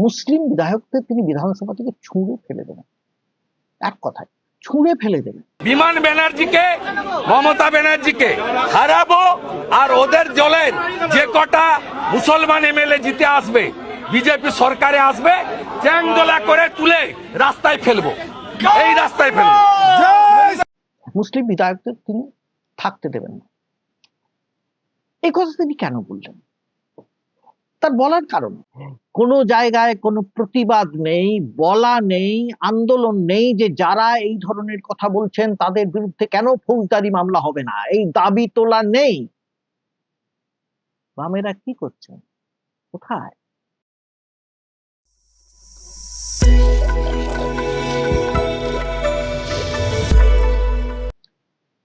মুসলিম বিধায়কদের তিনি বিধানসভা থেকে ছুঁড়ে ফেলে দেবেন। এক কথায় ছুঁড়ে ফেলে দেবেন। বিমান ব্যানার্জিকে মমতা ব্যানার্জিকে হারাবো আর ওদের জলের যে কটা মুসলমান এমএলএ জিতে আসবে বিজেপি সরকারে আসবে চ্যাংদোলা করে তুলে রাস্তায় ফেলব। এই রাস্তায় ফেলব। মুসলিম বিধায়কদের তিনি থাকতে দেবেন না। এই কথা তিনি কেন বললেন? তার বলার কারণ। কোনো জায়গায় কোনো প্রতিবাদ নেই বলা নেই আন্দোলন নেই যে যারা এই ধরনের কথা বলছেন তাদের বিরুদ্ধে কেন ফৌজদারি মামলা হবে না? এই দাবি তোলা নেই। বামেরা কি করছেন কোথায়?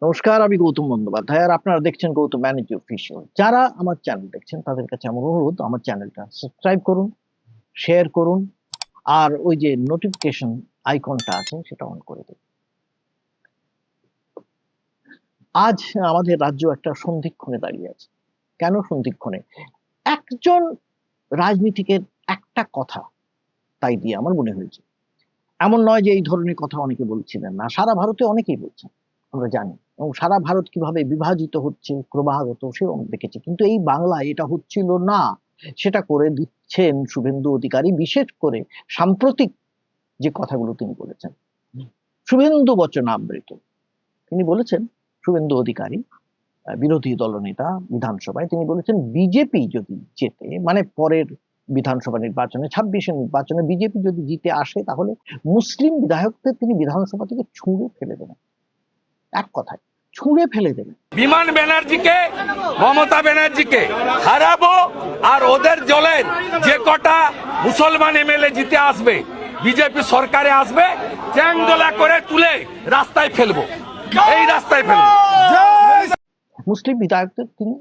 নমস্কার, আমি গৌতম বন্দ্যোপাধ্যায় আর আপনারা দেখছেন গৌতম ব্যানার্জি অফিসিয়াল যারা আমার চ্যানেল দেখছেন, তাদের কাছে আমার অনুরোধ, আমার চ্যানেলটা সাবস্ক্রাইব করুন শেয়ার করুন, আর ওই যে নোটিফিকেশন আইকনটা আছে, সেটা অন করে দিন। আজ আমাদের রাজ্য একটা সন্ধিক্ষণে দাঁড়িয়ে আছে। কেন সন্ধিক্ষণে? একজন রাজনীতিকের একটা কথা তাই দিয়ে আমার মনে হয়েছে। এমন নয় যে এই ধরনের কথা অনেকে বলছিলেন না, সারা ভারতে অনেকেই বলছেন, আমরা জানি। এবং সারা ভারত কীভাবে বিভাজিত হচ্ছে, ক্রমাগত সেও দেখেছি। কিন্তু এই বাংলায় এটা হচ্ছিল না। সেটা করে দিচ্ছেন শুভেন্দু অধিকারী, বিশেষ করে সাম্প্রতিক যে কথাগুলো তিনি বলেছেন। শুভেন্দু বচনামৃত তিনি বলেছেন, শুভেন্দু অধিকারী বিরোধী দলনেতা বিধানসভায় তিনি বলেছেন, বিজেপি যদি জেতে মানে পরের বিধানসভা নির্বাচনে, ছাব্বিশে নির্বাচনে বিজেপি যদি জিতে আসে, তাহলে মুসলিম বিধায়কদের তিনি বিধানসভা থেকে ছুঁড়ে ফেলে দেবেন। এক কথায় ছুঁড়ে ফেলে দেবেন বিমান ব্যানার্জিকে মমতা ব্যানার্জিকে হারাবো আর ওদের জলের যে কটা মুসলমান এমএলএ জিতে আসবে বিজেপি সরকারে আসবে চ্যাংদোলা করে তুলে রাস্তায় ফেলব। এই রাস্তায় ফেলব। মুসলিম বিধায়কদের তিনি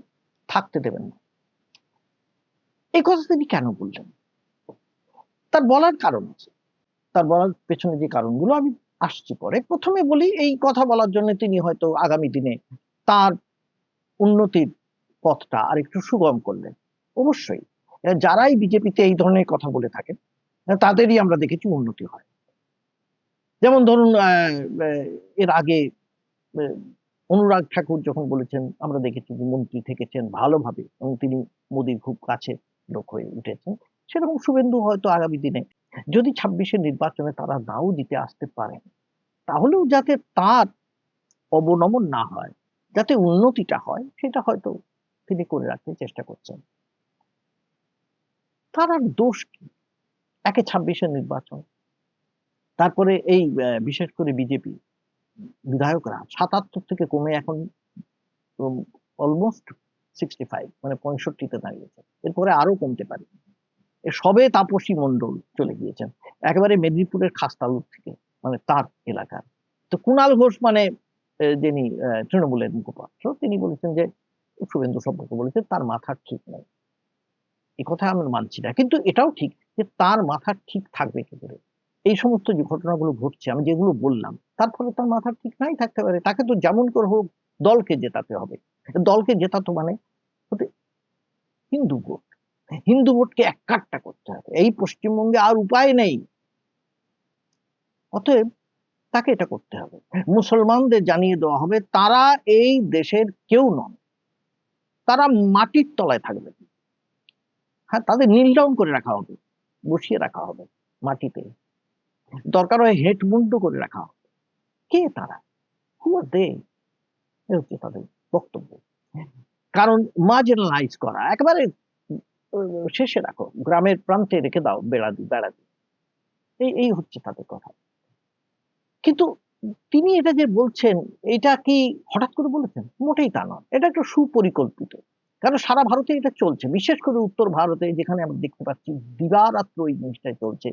থাকতে দেবেন না। এই কথা তিনি কেন বললেন? তার বলার কারণ আছে। তার বলার পেছনে যে কারণগুলো আমি আসছি পরে। প্রথমে বলি, এই কথা বলার জন্য তিনি হয়তো আগামী দিনে তার উন্নতির পথটা আর একটু সুগম করলেন। অবশ্যই, যারাই বিজেপিতে এই ধরনের কথা বলে থাকেন, তাদেরই আমরা দেখেছি উন্নতি হয়। যেমন ধরুন এর আগে অনুরাগ ঠাকুর যখন বলেছেন, আমরা দেখেছি যে মন্ত্রী থেকেছেন ভালোভাবে এবং তিনি মোদীর খুব কাছে লোক হয়ে উঠেছেন। সেরকম শুভেন্দু হয়তো আগামী দিনে যদি ছাব্বিশের নির্বাচনে তারা নাও জিতে আসতে পারেন তাহলেও যাতে তার অবনমন না হয়, যাতে উন্নতিটা হয়, সেটা হয়তো তিনি করে রাখতে চেষ্টা করছেন। তার আর দোষ কি? একে ছাব্বিশের নির্বাচন, তারপরে এই বিশেষ করে বিজেপি, বিধায়করা সাতাত্তর থেকে কমে এখন অলমোস্ট সিক্সটি ফাইভ মানে পঁয়ষট্টিতে দাঁড়িয়েছে। এরপরে আরও কমতে পারে। সবে তাপসী মণ্ডল চলে গিয়েছেন। একেবারে মেদিনীপুরের খাস্তালুর থেকে মানে তার এলাকার। তো কুণাল ঘোষ মানে যিনি তৃণমূলের মুখপাত্র, তিনি বলেছেন যে, শুভেন্দু সম্পর্ক বলেছেন, তার মাথা ঠিক নেই। এই কথা আমি মানছি না। কিন্তু এটাও ঠিক যে, তার মাথা ঠিক থাকবে কি করে? এই সমস্ত যে ঘটনাগুলো ঘটছে, আমি যেগুলো বললাম, তার ফলে তার মাথা ঠিক নাই থাকতে পারে। তাকে তো যেমন করে হোক, দলকে জেতাতে হবে। দলকে জেতাতো মানে হতে হিন্দু ভোট হিন্দু ভোটকে এক কাট্টা করতে হবে। এই পশ্চিমবঙ্গে আর উপায় নেই। অতএব তাকে এটা করতে হবে। মুসলমানদের জানিয়ে দেওয়া হবে, তারা এই দেশের কেউ নন। তারা মাটির তলায় থাকবে। হ্যাঁ তাদের নীল ডাউন করে রাখা হবে, বসিয়ে রাখা হবে মাটিতে। দরকার হয় হেট মুন্ড করে রাখা হবে। কে তারা? হু আর দে হচ্ছে তাদের বক্তব্য। কারণ মার্জিনালাইজ করা, একেবারে শেষে রাখো গ্রামের প্রান্তে রেখে দাও, বেড়া দি বেড়া দি। এই এই হচ্ছে তাদের কথা। কিন্তু তিনি এটা যে বলছেন, এটা কি হঠাৎ করে বলেছেন? মোটেই তা নয়। এটা একটু সুপরিকল্পিত। কারণ সারা ভারতে এটা চলছে। বিশেষ করে উত্তর ভারতে, যেখানে আমরা দেখতে পাচ্ছি, দিবারাত্র এই জিনিসটাই চলছে।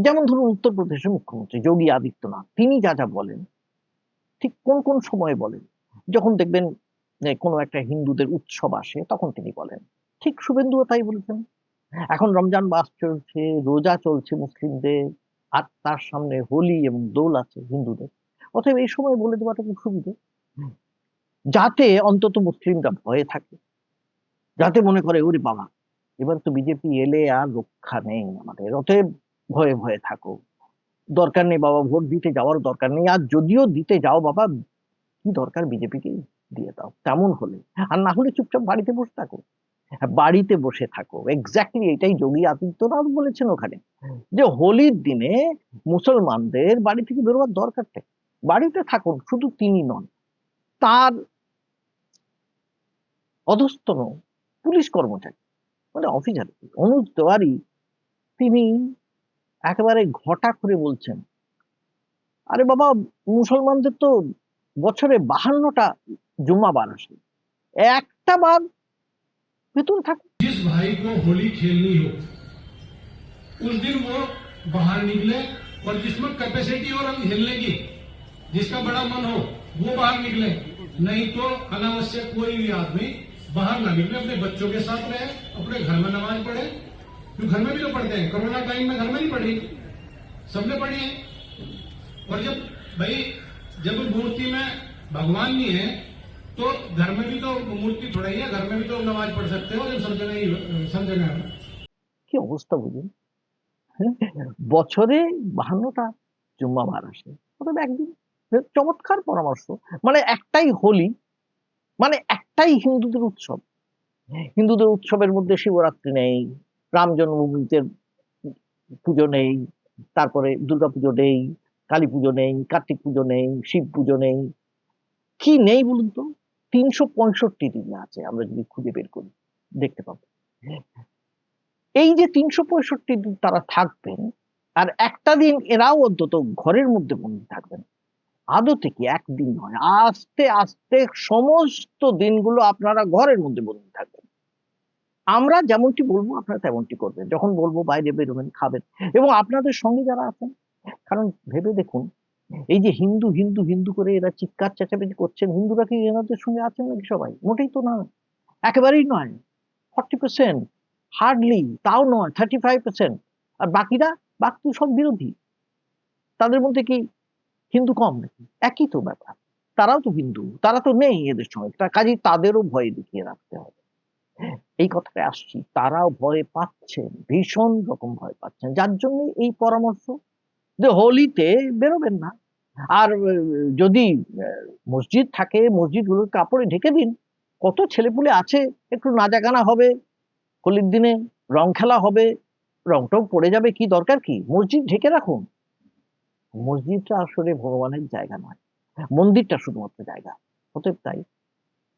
যেমন ধরুন উত্তরপ্রদেশের মুখ্যমন্ত্রী যোগী আদিত্যনাথ, তিনি যা যা বলেন, ঠিক কোন কোন সময়ে বলেন? যখন দেখবেন কোনো একটা হিন্দুদের উৎসব আসে, তখন তিনি বলেন। ঠিক শুভেন্দুও তাই বলেছেন। এখন রমজান মাস চলছে, রোজা চলছে মুসলিমদের, আর তার সামনে হোলি এবং দোল আছে হিন্দুদের। অতএব এই সময় বলে দেওয়াটা খুব সুবিধে। যাতে অন্তত মুসলিমরা ভয়ে থাকে, যাতে মনে করে, ওরে বাবা, এবার তো বিজেপি এলে আর রক্ষা নেই আমাদের। অতএব ভয়ে ভয়ে থাকো। দরকার নেই বাবা, ভোট দিতে যাওয়ার দরকার নেই। আর যদিও দিতে যাও বাবা, কি দরকার বিজেপিকে দিয়ে দাও? তেমন হলে। আর না হলে চুপচাপ বাড়িতে বসে থাকো। বাড়িতে বসে থাকো। এক্স্যাক্টলি এটাই যোগী আদিত্যনাথ বলেছেন ওখানে। যে হোলির দিনে মুসলমানদের বাড়ি থেকে বেরোবার দরকার নেই। বাড়িতে থাকুন, শুধু তিনি নন। তার অধস্তন পুলিশ কর্মচারী মানে অফিসার অনুজ তেওয়ারি, তিনি একেবারে ঘটা করে বলছেন, আরে বাবা, মুসলমানদের তো বছরে বাহান্নটা জুম্মা বার আসে একটা বার मिथुन तो ठाकुर जिस भाई को होली खेलनी हो, उस दिन वो बाहर निकले और जिसमें कैपेसिटी और हम की, जिसका बड़ा मन हो, वो बाहर निकले। नहीं तो अनावश्यक कोई भी आदमी बाहर ना निकले, अपने बच्चों के साथ रहे, अपने घर में नमाज़ पढ़े। जो घर में भी तो पढ़ते हैं, कोरोना टाइम में घर में नहीं पढ़ी। सबने पढ़ी है। और जब भाई, जब मूर्ति में भगवान नहीं है तो घर में भी तो मूर्ति थोड़ा ही है घर में भी तो नमाज पढ़ सकते हो जब सब जगह ही- सब जगह है কি অবস্থা বুঝুন হ্যাঁ? বছরে বাহান্নটা জুম্মা বার আসে অতএব একদিন চমৎকার পরামর্শ মানে একটাই হোলি মানে একটাই হিন্দুদের উৎসব হিন্দুদের উৎসবের মধ্যে শিবরাত্রি নেই রাম জন্মভূমিতে পুজো নেই তারপরে দুর্গা পুজো নেই কালী পুজো নেই কার্তিক পুজো নেই শিব পুজো নেই কি নেই বলুন তো তিনশো পঁয়ষট্টি দিন আছে, আমরা যদি খুঁজে বের করি, দেখতে পাবো। এই যে তিনশো পঁয়ষট্টি দিন তারা থাকবেন, আর একটা দিন এরাও অন্তত ঘরের মধ্যে থাকবেন। আদতে কি একদিন নয়, আস্তে আস্তে সমস্ত দিনগুলো আপনারা ঘরের মধ্যে বন্দী থাকবেন। আমরা যেমনটি বলব, আপনারা তেমনটি করবেন। যখন বলব বাইরে বেরোবেন খাবেন। এবং আপনাদের সঙ্গে যারা আছেন, কারণ ভেবে দেখুন এই যে হিন্দু হিন্দু হিন্দু করে এরা চিৎকার, চেঁচামেচি করছেন, হিন্দুরা কি এনাদের সঙ্গে আছেন নাকি সবাই? মোটেই তো না একেবারেই নয়। ফর্টি পার্সেন্ট, হার্ডলি, তাও নয়, থার্টি ফাইভ পার্সেন্ট। আর বাকিরা, বাকি সব বিরোধী। তাদের মধ্যে কি হিন্দু কম নাকি? একই তো ব্যাপার। তারাও তো হিন্দু, তারা তো নেই এদের সঙ্গে। তা কাজেই তাদেরও ভয় দেখিয়ে রাখতে হবে। এই কথাটা আসছি, তারাও ভয় পাচ্ছেন, ভীষণ রকম ভয় পাচ্ছেন। যার জন্য এই পরামর্শ যে হোলিতে বেরোবেন না। আর যদি মসজিদ থাকে, মসজিদগুলোর কাপড়ে ঢেকে দিন। কত ছেলেপুলে আছে, একটু নাজাগানা হবে, হোলির দিনে রং খেলা হবে রং টং পড়ে যাবে, কি দরকার কি? মসজিদ ঢেকে রাখুন। মসজিদটা আসলে ভগবানের জায়গা নয়। মন্দিরটা শুধুমাত্র জায়গা। অতএব তাই,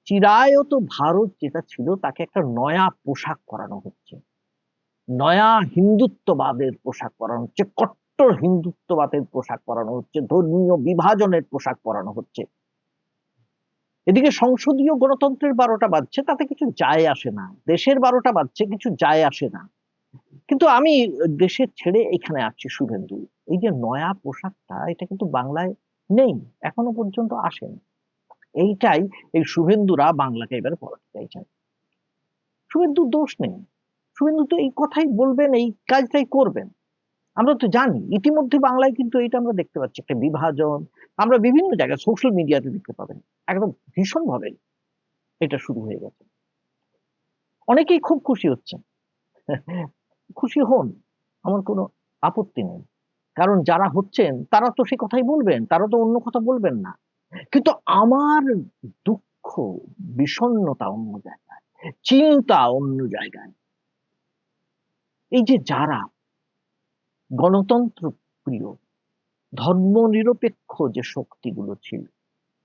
চিরায়ত ভারত যেটা ছিল, তাকে একটা নয়া পোশাক করানো হচ্ছে। নয়া হিন্দুত্ববাদের পোশাক করানো হচ্ছে কট্টর হিন্দুত্ববাদের পোশাক পরানো হচ্ছে, ধর্মীয় বিভাজনের পোশাক পরানো হচ্ছে। এদিকে সংসদীয় গণতন্ত্রের বারোটা বাজছে, তাতে কিছু যায় আসে না। দেশের বারোটা বাজছে, কিছু যায় আসে না। কিন্তু আমি দেশের ছেড়ে এখানে আসছি, শুভেন্দু। এই যে নয়া পোশাকটা, এটা কিন্তু বাংলায় নেই, এখনও পর্যন্ত আসেনি। এইটাই, এই শুভেন্দুরা বাংলাকে এবারে পড়াতে চাইছেন। শুভেন্দুর দোষ নেই। শুভেন্দু তো এই কথাই বলবেন, এই কাজটাই করবেন। আমরা তো জানি, ইতিমধ্যে বাংলায় কিন্তু এটা আমরা দেখতে পাচ্ছি, একটা বিভাজন। আমরা বিভিন্ন জায়গায় সোশ্যাল মিডিয়াতে দেখতে পাবেন, একদম ভীষণ ভাবে এটা শুরু হয়ে গেছে। অনেকেই খুব খুশি হচ্ছেন। খুশি হন, আমার কোনো আপত্তি নেই। কারণ যারা হচ্ছেন, তারা তো সে কথাই বলবেন, তারা তো অন্য কথা বলবেন না। কিন্তু আমার দুঃখ বিষণ্ণতা অন্য জায়গায়, চিন্তা অন্য জায়গায়। এই যে যারা গণতন্ত্র প্রিয়, ধর্মনিরপেক্ষ যে শক্তিগুলো ছিল,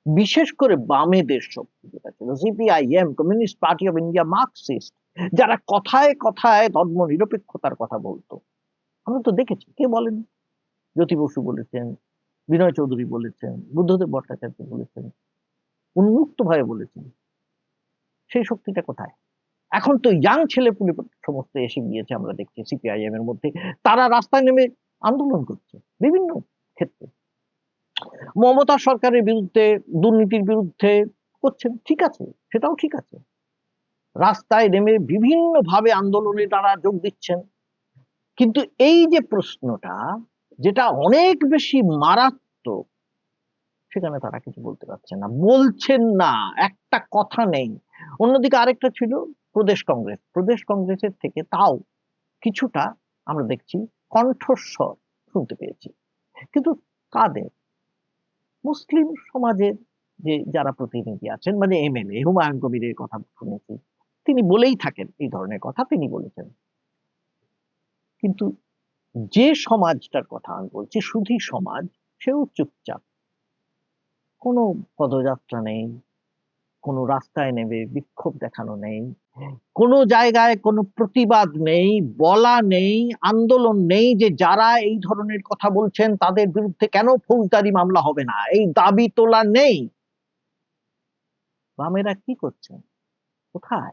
বিশেষ করে বামেদের শক্তি যেটা ছিল CPIM Communist Party of India Marxist যারা কথায় কথায় ধর্ম নিরপেক্ষতার কথা বলতো। আমরা তো দেখেছি, কে বলেন? জ্যোতি বসু বলেছেন, বিনয় চৌধুরী বলেছেন, বুদ্ধদেব ভট্টাচার্য বলেছেন, উন্মুক্ত ভাবে বলেছেন, সেই শক্তিটা কোথায়? এখন তো ইয়াং ছেলে পুলে সমস্ত এসে গিয়েছে, আমরা দেখছি সিপিআইএম এর মধ্যে। তারা রাস্তায় নেমে আন্দোলন করছে, বিভিন্ন ক্ষেত্রে। মমতা সরকারের বিরুদ্ধে, দুর্নীতির বিরুদ্ধে করছেন, ঠিক আছে, সেটাও ঠিক আছে। রাস্তায় নেমে বিভিন্ন ভাবে আন্দোলনে তারা যোগ দিচ্ছেন। কিন্তু এই যে প্রশ্নটা, যেটা অনেক বেশি মারাত্মক, সেখানে তারা কিছু বলতে পারছেন না। বলছেন না, একটা কথা নেই। অন্যদিকে আরেকটা ছিল প্রদেশ কংগ্রেস। প্রদেশ কংগ্রেসের থেকে তাও কিছুটা আমরা দেখছি কণ্ঠস্বর শুনতে পেয়েছি। কিন্তু কাদের মুসলিম সমাজের যে যারা প্রতিনিধি আছেন মানে এমএলএ হুমায়ুন কবিরের কথা শুনেছি, তিনি বলেই থাকেন এই ধরনের কথা, তিনি বলেছেন। কিন্তু যে সমাজটার কথা আমি বলছি, সুধী সমাজ, সেও চুপচাপ। কোনো পদযাত্রা নেই, কোনো রাস্তায় নেবে বিক্ষোভ দেখানো নেই কোনো জায়গায় কোনো প্রতিবাদ নেই, বলা নেই, আন্দোলন নেই যে যারা এই ধরনের কথা বলছেন তাদের বিরুদ্ধে কেন ফৌজদারি মামলা হবে না? এই দাবি তোলা নেই। বামেরা কি করছেন কোথায়?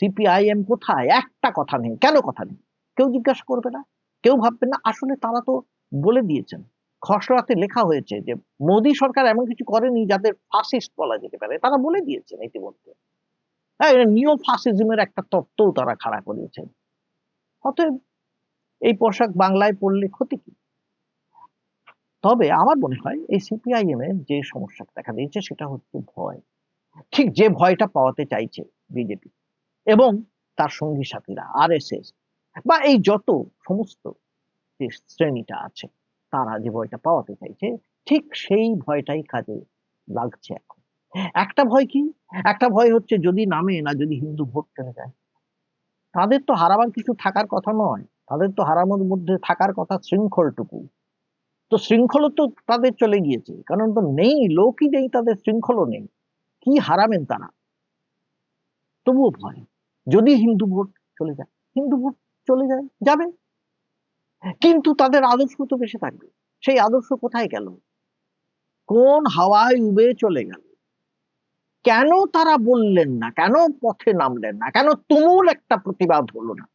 সিপিআইএম কোথায়? একটা কথা নেই। কেন কথা নেই? কেউ জিজ্ঞাসা করবে না? কেউ ভাববে না? আসলে তারা তো বলে দিয়েছেন। খসড়াতে লেখা হয়েছে যে মোদী সরকার এমন কিছু করেনি যাদের ফাসিস্ট বলা যেতে পারে। তারা বলে দিয়েছেন ইতিমধ্যে। হ্যাঁ নিও ফাসিজমের একটা তত্ত্বও তারা খাড়া করিয়েছেন অতএব এই পোশাক বাংলায় পড়লে ক্ষতি কি? তবে আমার মনে হয় এই সিপিআইএম এর যে সমস্যাটা দেখা দিয়েছে সেটা হচ্ছে ভয়। ঠিক যে ভয়টা পাওয়াতে চাইছে বিজেপি এবং তার সঙ্গী সাথীরা আর বা এই যত সমস্ত যে শ্রেণীটা আছে, তারা যে ভয়টা পাওয়াতে চাইছে, ঠিক সেই ভয়টাই কাজে লাগছে এখন। একটা ভয় কি? একটা ভয় হচ্ছে যদি নামে না যদি হিন্দু ভোট চলে যায়। তাদের তো হারাবার কিছু থাকার কথা নয়। তাদের তো হারানোর মধ্যে থাকার কথা শৃঙ্খলটুকু। তো শৃঙ্খলও তো তাদের চলে গিয়েছে। কারণ তো নেই, লোকই নেই, তাদের শৃঙ্খলও নেই। কি হারাবেন তারা? তবুও ভয়। যদি হিন্দু ভোট চলে যায়, হিন্দু ভোট চলে যায়, যাবে। কিন্তু তাদের আদর্শ তো বেশি থাকবে। সেই আদর্শ কোথায় গেল? কোন হাওয়ায় উবে চলে গেল? কেন তারা বললেন না? কেন পথে নামলেন না? কেন তুমুল একটা প্রতিবাদ হলো না?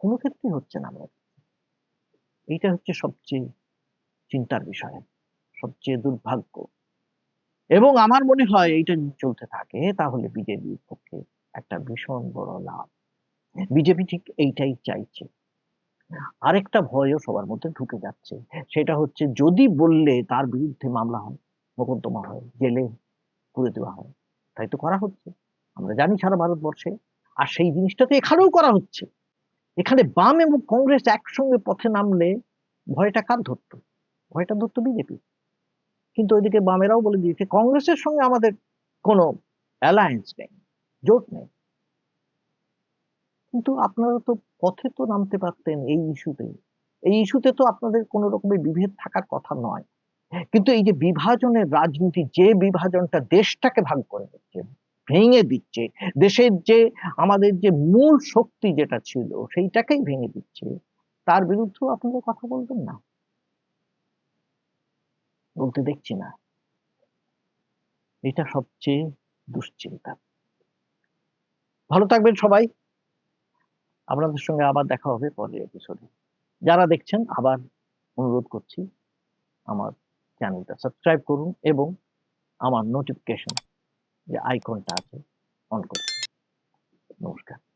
কোনো ক্ষেত্রে হচ্ছে না এইটা হচ্ছে সবচেয়ে চিন্তার বিষয়, সবচেয়ে দুর্ভাগ্য। এবং আমার মনে হয় এইটা চলতে থাকে, তাহলে বিজেপির পক্ষে একটা ভীষণ বড় লাভ। বিজেপি ঠিক এইটাই চাইছে। আরেকটা ভয়ও সবার মধ্যে ঢুকে যাচ্ছে। সেটা হচ্ছে যদি বললে তার বিরুদ্ধে মামলা হয় মোকদ্দমা হয়, জেলে পুরে দেওয়া হয়। তাই তো করা হচ্ছে। আমরা জানি সারা ভারতবর্ষে। আর সেই জিনিসটা তো এখানেও করা হচ্ছে। এখানে বাম এবং কংগ্রেস একসঙ্গে পথে নামলে ভয়টা কার ধরতো? ভয়টা ধরতো বিজেপি। কিন্তু ওইদিকে বামেরাও বলে দিয়েছে, কংগ্রেসের সঙ্গে আমাদের কোনো অ্যালায়েন্স নেই, জোট নেই। কিন্তু আপনারা তো পথে তো নামতে পারতেন এই ইস্যুতে এই ইস্যুতে তো আপনাদের কোনো রকমের বিভেদ থাকার কথা নয়। কিন্তু এই যে বিভাজনের রাজনীতি, যে বিভাজনটা দেশটাকে ভাগ করে দিচ্ছে, ভেঙে দিচ্ছে, দেশের যে আমাদের যে মূল শক্তি যেটা ছিল সেইটাকেই ভেঙে দিচ্ছে, তার বিরুদ্ধেও আপনাদের কথা বলবেন না? বলতে দেখছি না। এটা সবচেয়ে দুশ্চিন্তা। ভালো থাকবেন সবাই। আপনাদের সঙ্গে আবার দেখা হবে পরের এপিসোডে যারা দেখছেন, আবার অনুরোধ করছি আমার চ্যানেলটা সাবস্ক্রাইব করুন এবং আমার নোটিফিকেশন যে আইকনটা আছে অন করুন। নমস্কার।